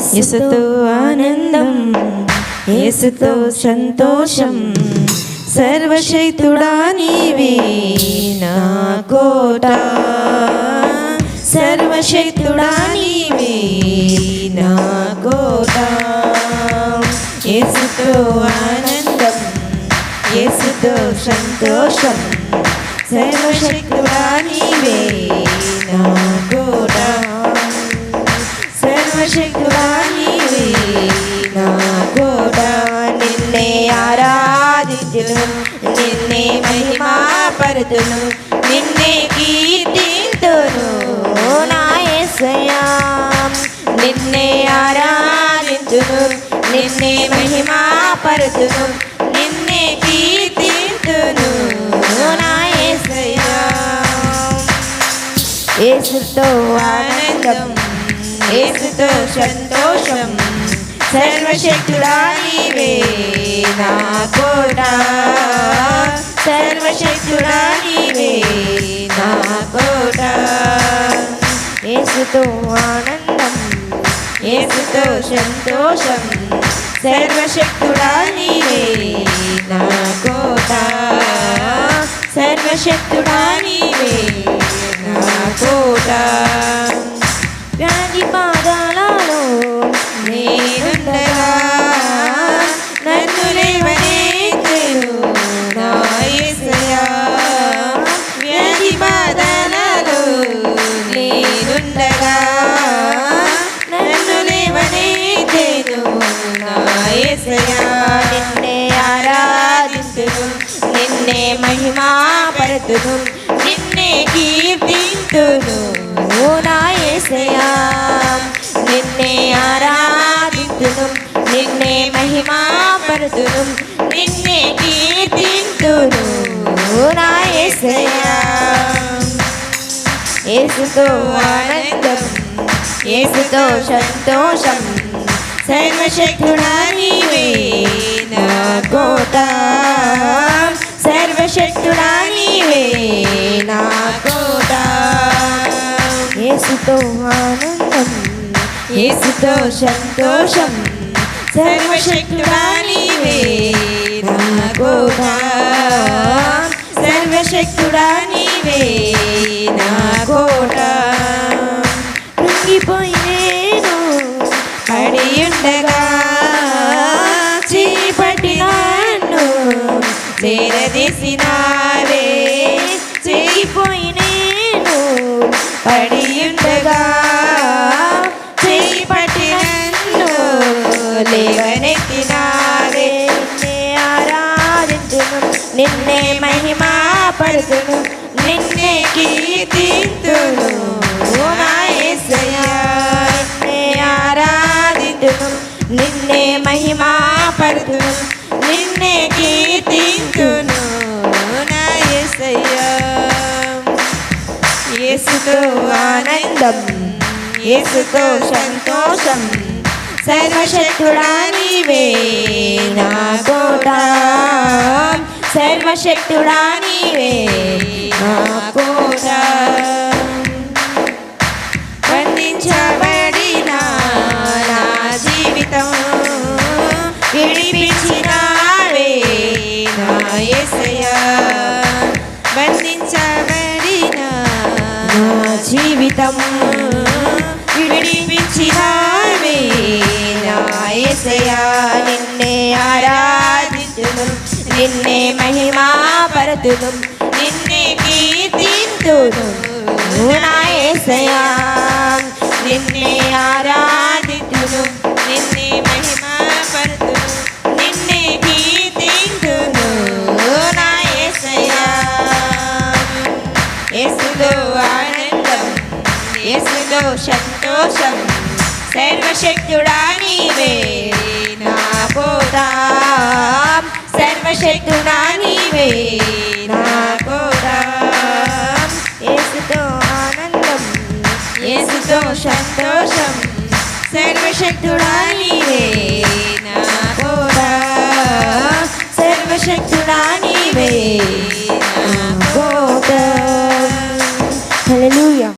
యేసుతో ఆనందం యేసుతో సంతోషం సర్వశైతుడా నీవే నా కోట. సర్వశైతుడా నీవే నా కోట. యేసుతో ఆనందం యేసుతో సంతోషం సర్వశక్తుడా నీవే సర్వశక్తుడా నీవే నా కోట నిన్నే ఆరాధించును నిన్నే మహిమా నిన్నే కీర్తింతును నా యేసయ్యా నిన్నే ఆరాధించును నిన్నే మహిమా పరుతును నిన్నే కీర్తింతును నా యేసయ్యా యేసుతో ఆనందం. యేసుతో సంతోషం సర్వశక్తుడా నీవే నా కోట. సర్వశక్తుడా నీవే నా కోట. ఏసుతో ఆనందం ఏసుతో సంతోషం సర్వశక్తుడా నీవే నా కోట. సర్వశక్తుడా నీవే నా కోట. ఉండగా నన్ను లేవనే నా నిన్నే ఆరాధించును నిన్నే మహిమా పరతును నిన్నే కీర్తింతును నాయసయా నిన్నే ఆరాధింతును నిన్నే మహిమా పరతును యేసుతో ఆనందం యేసుతో సంతోషం సర్వశక్తుడా నీవే నా కోట సర్వశక్తుడా నీవే నా కోట యేసుతో ఆనందం యేసుతో సంతోషం సర్వశక్తుడా నీవే నా కోట సర్వశక్తుడా నీవే పడి ఉండగా చేపటి నన్ను లేవనెత్తినావే. నిన్నే ఆరాధించును నిన్నే మహిమా పడుతును నిన్నే కీర్తింతును ఓ నిన్నే మహిమా పడుతును నిన్నే కీర్తింతును. యేసుతో ఆనందం యేసుతో సంతోషం. సర్వశక్తుడా నీవే నా కోట. సర్వశక్తుడా నీవే నా కోట. బంధించబడిన నా జీవితం విడిపించినావే నా యేసయ్యా బంధించబడిన నా జీవితం విడిపించినావే నా యేసయ్యా నిన్నే ఆరాధించును నిన్నే మహిమా పరతును నిన్నే కీర్తింతును నా సంతోషం సర్వశక్తుడా నీవే నా కోట సర్వశక్తుడా నీవే నా